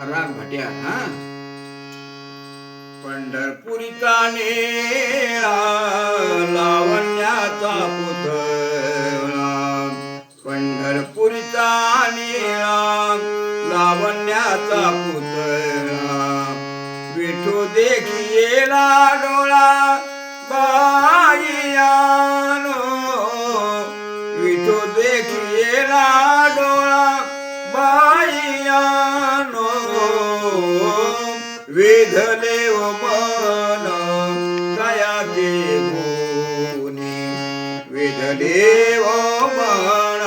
राग भाट्या हा? पंढरपुरीचा नेळा लावण्याचा पुतळा. पंढरपुरीचा नेळा लावण्याचा पुतळा. विठू देखिएला डोळा बाईयानो विठू देखिएला वेधले व मन कयाचे गुणी वेधले व मन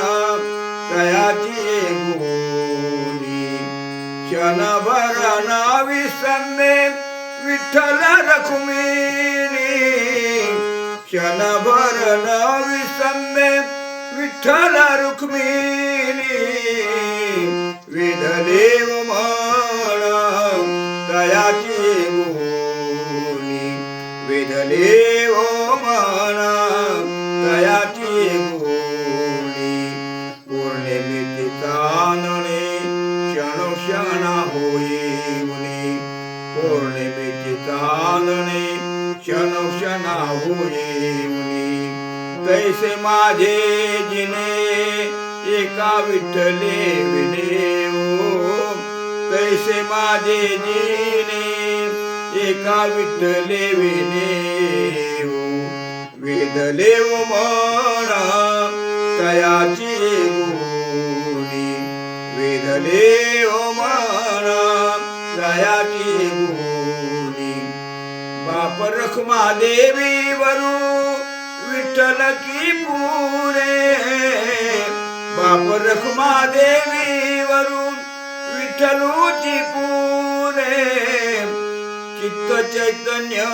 कयाचे गुणी क्षणभर न विसरणे विठ्ठल रखुमिनी क्षणभर न विसरणे विठ्ठल रुक्मिणी विधदेव म्हण दयाची गुणी विधदेव म्हण दयाची गुणी पौर्णिमेची चांदणे क्षणोक्षणा होई मुनी. पौर्णिमेची चांदणे क्षणोक्षणा होई मुनी. तैसे माझे जिने एका विठ्ठले विने कैसे माझे जिने एका विठ्ठले विने हो. वेदले हो म्हणा तयाची गुणी. वेदले हो म्हणा तयाची गुणी. बाप रखमा देवी वरू विठ्ठल की पुरे. बाप रखमा देवी वरू विठ्ठलूची पुरे चित्त चैतन्य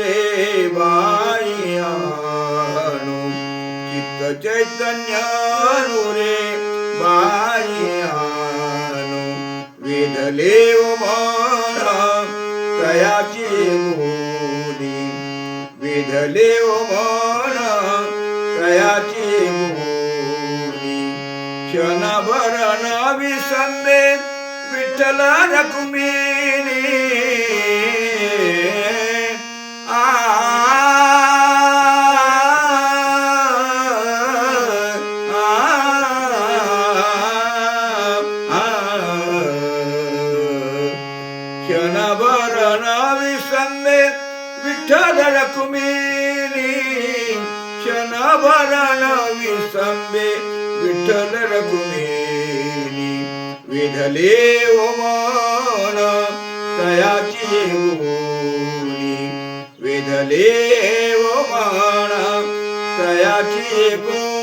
रे बाईयानु चित्त चैतन्य रे बाईयानु वेदले म्हणा तयाची गुणी वेधले म्हणा तयाची गुणी क्षणभर विसंदे विठ्ठल रकुमिनी आ क्षणभर न विसंदे विठ्ठल रकुमिनी विधले ओ मन तयाची गुणी विधले ओ मन तयाची गुणी